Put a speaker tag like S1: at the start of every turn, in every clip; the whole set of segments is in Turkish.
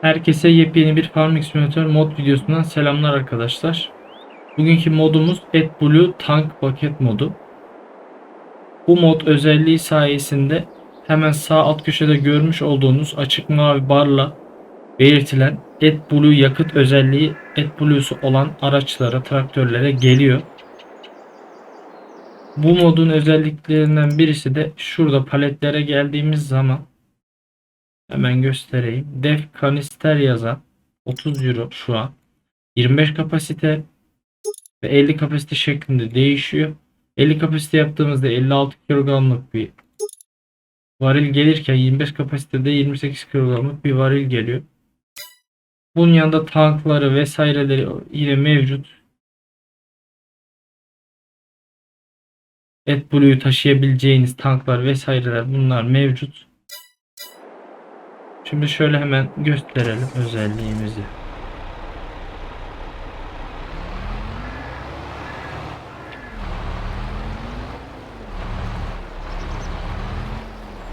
S1: Herkese yepyeni bir Farming Simulator mod videosundan selamlar arkadaşlar. Bugünkü modumuz AdBlue Tank Paket modu. Bu mod özelliği sayesinde hemen sağ alt köşede görmüş olduğunuz açık mavi barla belirtilen AdBlue yakıt özelliği AdBlue'su olan araçlara, traktörlere geliyor. Bu modun özelliklerinden birisi de şurada paletlere geldiğimiz zaman Hemen göstereyim. Def kanister yazan 30 euro şu an. 25 kapasite ve 50 kapasite şeklinde değişiyor. 50 kapasite yaptığımızda 56 kilogramlık bir varil gelirken 25 kapasitede 28 kilogramlık bir varil geliyor. Bunun yanında tankları vesaireleri yine mevcut. AdBlue'yu taşıyabileceğiniz tanklar vesaireler bunlar mevcut. Şimdi şöyle hemen gösterelim özelliğimizi.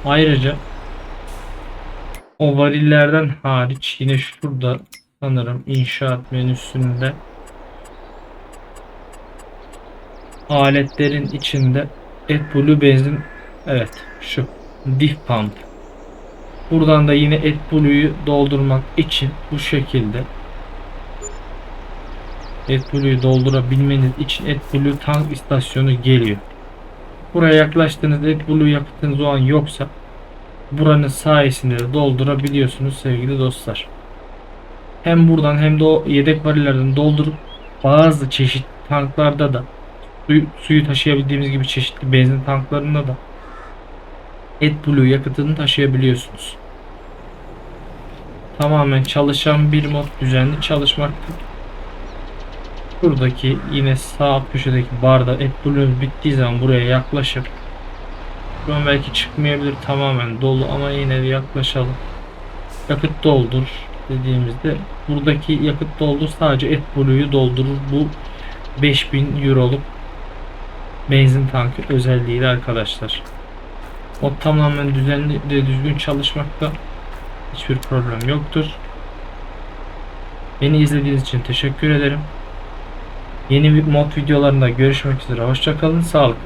S1: Ayrıca o varillerden hariç yine şurada sanırım inşaat menüsünde aletlerin içinde AdBlue benzin evet şu diff pump Buradan da yine AdBlue'yu doldurmak için bu şekilde AdBlue'yu doldurabilmeniz için AdBlue tank istasyonu geliyor. Buraya yaklaştığınızda AdBlue yakıtınız o an yoksa buranın sayesinde de doldurabiliyorsunuz sevgili dostlar. Hem buradan hem de o yedek varillerden doldurup bazı çeşitli tanklarda da suyu, suyu taşıyabildiğimiz gibi çeşitli benzin tanklarında da AdBlue yakıtını taşıyabiliyorsunuz. Tamamen çalışan bir mod düzenli çalışmakta. Buradaki yine sağ köşedeki barda AdBlue bittiği zaman buraya yaklaşıp şu an belki çıkmayabilir tamamen dolu ama yine de yaklaşalım. Yakıt doldur dediğimizde buradaki yakıt doldur sadece AdBlue'yu doldurur. Bu 5000 euroluk benzin tankı özelliğiyle arkadaşlar. O tamamen düzenli ve düzgün çalışmakta hiçbir problem yoktur. Beni izlediğiniz için teşekkür ederim. Yeni mod videolarında görüşmek üzere. Hoşçakalın. Sağlıkla.